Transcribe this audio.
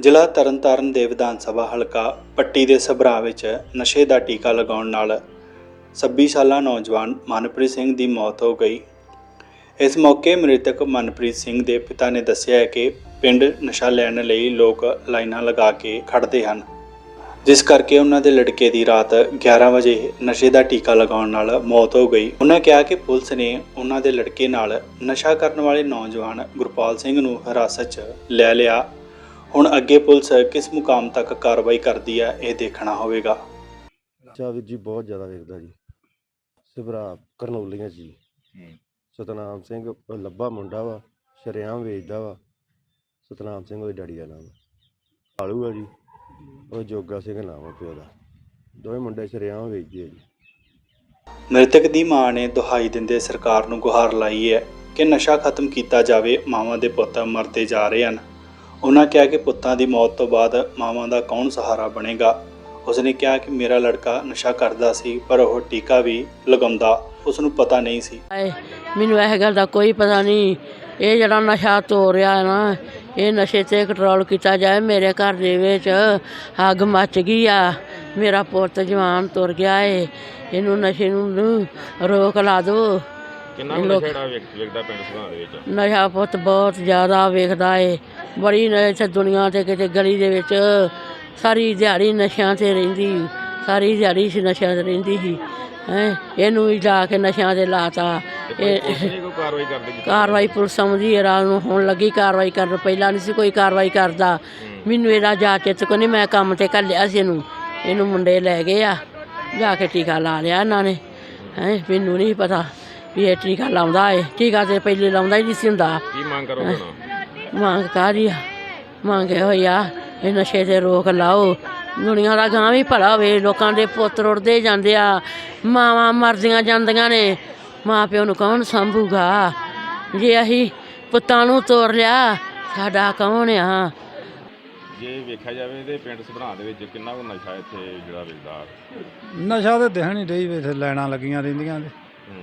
ਜ਼ਿਲ੍ਹਾ ਤਰਨਤਾਰਨ ਦੇ ਵਿਧਾਨ ਸਭਾ ਹਲਕਾ ਪੱਟੀ ਦੇ ਸਭਰਾ ਵਿੱਚ ਨਸ਼ੇ ਦਾ ਟੀਕਾ ਲਗਾਉਣ ਨਾਲ 26 ਸਾਲਾ ਨੌਜਵਾਨ ਮਨਪ੍ਰੀਤ ਸਿੰਘ ਦੀ ਮੌਤ ਹੋ ਗਈ। ਇਸ ਮੌਕੇ ਮ੍ਰਿਤਕ ਮਨਪ੍ਰੀਤ ਸਿੰਘ ਦੇ ਪਿਤਾ ਨੇ ਦੱਸਿਆ ਹੈ ਕਿ ਪਿੰਡ ਨਸ਼ਾ ਲੈਣ ਲਈ ਲੋਕ ਲਾਈਨਾਂ ਲਗਾ ਕੇ ਖੜ੍ਹਦੇ ਹਨ। ਜਿਸ ਕਰਕੇ ਉਹਨਾਂ ਦੇ ਲੜਕੇ ਦੀ ਰਾਤ 11 ਵਜੇ ਨਸ਼ੇ ਦਾ ਟੀਕਾ ਲਗਾਉਣ ਨਾਲ ਮੌਤ ਹੋ ਗਈ। ਉਹਨਾਂ ਕਿਹਾ ਕਿ ਪੁਲਿਸ ਨੇ ਉਹਨਾਂ ਦੇ ਲੜਕੇ ਨਾਲ ਨਸ਼ਾ ਕਰਨ ਵਾਲੇ ਨੌਜਵਾਨ ਗੁਰਪਾਲ ਸਿੰਘ ਨੂੰ ਹਿਰਾਸਤ 'ਚ ਲੈ ਲਿਆ। ਹੁਣ ਅੱਗੇ ਪੁਲਿਸ ਕਿਸ ਮੁਕਾਮ ਤੱਕ ਕਾਰਵਾਈ ਕਰਦੀ ਹੈ ਇਹ ਦੇਖਣਾ ਹੋਵੇਗਾ। ਚਾ ਵੀਰ ਜੀ ਬਹੁਤ ਜ਼ਿਆਦਾ ਵੇਖਦਾ ਜੀ। ਸਿਬਰਾ ਕਰਨੌਲੀਆਂ ਜੀ। ਸਤਨਾਮ ਸਿੰਘ ਲੱਭਾ ਮੁੰਡਾ ਵਾ ਸ਼ਰੇਆਮ ਵੇਚਦਾ ਵਾ। ਸਤਨਾਮ ਸਿੰਘ ਉਹਦੇ ਡੈਡੀ ਦਾ ਨਾਮ ਆਲੂ ਆ ਜੀ ਉਹ ਜੋਗਾ ਸਿੰਘ ਨਾਮ ਆ ਪਿਓ ਦਾ। ਦੋਵੇਂ ਮੁੰਡੇ ਸ਼ਰੇਆਮ ਵੇਚਦੇ ਆ ਜੀ। ਮ੍ਰਿਤਕ ਦੀ ਮਾਂ ਨੇ ਦੁਹਾਈ ਦਿੰਦੇ ਸਰਕਾਰ ਨੂੰ ਗੁਹਾਰ ਲਾਈ ਹੈ ਕਿ ਨਸ਼ਾ ਖਤਮ ਕੀਤਾ ਜਾਵੇ ਮਾਵਾਂ ਦੇ ਪੁੱਤ ਮਰਦੇ ਜਾ ਰਹੇ ਹਨ। ਉਹਨਾਂ ਕਿਹਾ ਕਿ ਪੁੱਤਾਂ ਦੀ ਮੌਤ ਤੋਂ ਬਾਅਦ ਮਾਵਾਂ ਦਾ ਕੌਣ ਸਹਾਰਾ ਬਣੇਗਾ? ਉਸਨੇ ਕਿਹਾ ਕਿ ਮੇਰਾ ਲੜਕਾ ਨਸ਼ਾ ਕਰਦਾ ਸੀ, ਪਰ ਉਹ ਟੀਕਾ ਵੀ ਲਗਾਉਂਦਾ। ਉਸ ਨੂੰ ਪਤਾ ਨਹੀਂ ਸੀ। ਹਾਏ, ਮੈਨੂੰ ਇਹ ਗੱਲ ਦਾ ਕੋਈ ਪਤਾ ਨਹੀਂ। ਇਹ ਜਿਹੜਾ ਨਸ਼ਾ ਤੋਰ ਰਿਹਾ ਹੈ ਨਾ, ਇਹ ਨਸ਼ੇ ਤੇ ਕੰਟਰੋਲ ਕੀਤਾ ਜਾਏ ਮੇਰੇ ਘਰ ਦੇ ਵਿੱਚ। ਅੱਗ ਮੱਚ ਗਈ ਆ। ਮੇਰਾ ਪੁੱਤ ਜਵਾਨ ਤੁਰ ਗਿਆ ਏ। ਇਹਨੂੰ ਨਸ਼ੇ ਨੂੰ ਨੂੰ ਰੋਕ ਲਾ ਦੋ। ਕਿੰਨਾ ਕੁ ਲੋਕ- ਨਸ਼ਾ ਜਿਹੜਾ ਵੇਖ- ਵੇਖਦਾ ਪਿੰਡ ਸੁਧਾਰ ਦੇ ਵਿੱਚ? ਨਸ਼ਾ ਪੁੱਤ ਬਹੁਤ ਜ਼ਿਆਦਾ ਵੇਖਦਾ ਏ। ਬੜੀ ਨ- ਇੱਥੇ ਦੁਨੀਆ ਤੇ ਕਿਤੇ ਗਲੀ ਦੇ ਵਿੱਚ ਸਾਰੀ ਦਿਹਾੜੀ ਨਸ਼ਿਆਂ ਤੇ ਰਹਿੰਦੀ ਸਾਰੀ ਦਿਹਾੜੀ ਸੀ ਨਸ਼ਿਆਂ ਤੇ ਰਹਿੰਦੀ ਸੀ। ਹੈ ਇਹਨੂੰ ਵੀ ਜਾ ਕੇ ਨਸ਼ਿਆਂ ਤੇ ਲਾਤਾ। ਇਹ ਕੋਈ ਕਾਰਵਾਈ ਕਰਦੀ? ਕਾਰਵਾਈ ਪੁਲਿਸ ਸਮਝੀ ਹੈ ਰਾਤ ਨੂੰ ਹੁਣ ਲੱਗੀ ਕਾਰਵਾਈ ਕਰਨ ਪਹਿਲਾਂ ਨਹੀਂ ਸੀ ਕੋਈ ਕਾਰਵਾਈ ਕਰਦਾ। ਮੈਨੂੰ ਇਹਦਾ ਜਾ ਕੇ ਤੇ ਨਹੀਂ ਮੈਂ ਕੰਮ ਤੇ ਘੱਲਿਆ ਸੀ ਇਹਨੂੰ। ਇਹਨੂੰ ਮੁੰਡੇ ਲੈ ਗਏ ਆ ਜਾ ਕੇ ਟੀਕਾ ਲਾ ਲਿਆ ਇਹਨਾਂ ਨੇ। ਹੈ ਮੈਨੂੰ ਨਹੀਂ ਪਤਾ। ਵੀ ਇਹ ਟੀਕਾ ਲਾਉਂਦਾ ਏ। ਟੀਕਾ ਤੇ ਪਹਿਲੇ ਲਾਉਂਦਾ ਹੀ ਨਹੀਂ ਸੀ ਹੁੰਦਾ। ਕੀ ਮੰਗ ਕਰੋਗੇ ਹੁਣ? ਮੰਗ ਆ? ਮੰਗੇ ਹੋਇਆ ਇਹ ਨਸ਼ੇ ਤੇ ਰੋਕ ਲਾਓ। ਦੁਨੀਆ ਦਾ ਗਾਂ ਵੀ ਭਲਾ ਹੋਵੇ ਲੋਕਾਂ ਦੇ ਪੁੱਤ ਰੁੜਦੇ ਜਾਂਦੇ ਆ। ਮਾਵਾਂ ਮਰਦੀਆਂ ਜਾਂਦੀਆਂ ਨੇ। ਮਾਂ ਪਿਓ ਨੂੰ ਕੌਣ ਸੰਭੂਗਾ? ਜੇ ਅਸੀਂ ਪੁੱਤਾਂ ਨੂੰ ਤੋੜ ਲਿਆ ਸਾਡਾ ਕੌਣ ਆ? ਜੇ ਵੇਖਿਆ ਜਾਵੇ ਤੇ ਪਿੰਡ ਸੁਧਾਰ ਦੇ ਵਿੱਚ ਕਿੰਨਾ ਕੁ ਨਸ਼ਾ ਇੱਥੇ ਜਿਹੜਾ ਵੇਚਦਾ ਨਸ਼ਾ ਤੇ ਦਿਖਣ ਹੀ ਰਹੀ ਵੇ ਇੱਥੇ ਲੈਣਾ ਲੱਗੀਆਂ ਰਹਿੰਦੀਆਂ ਤੇ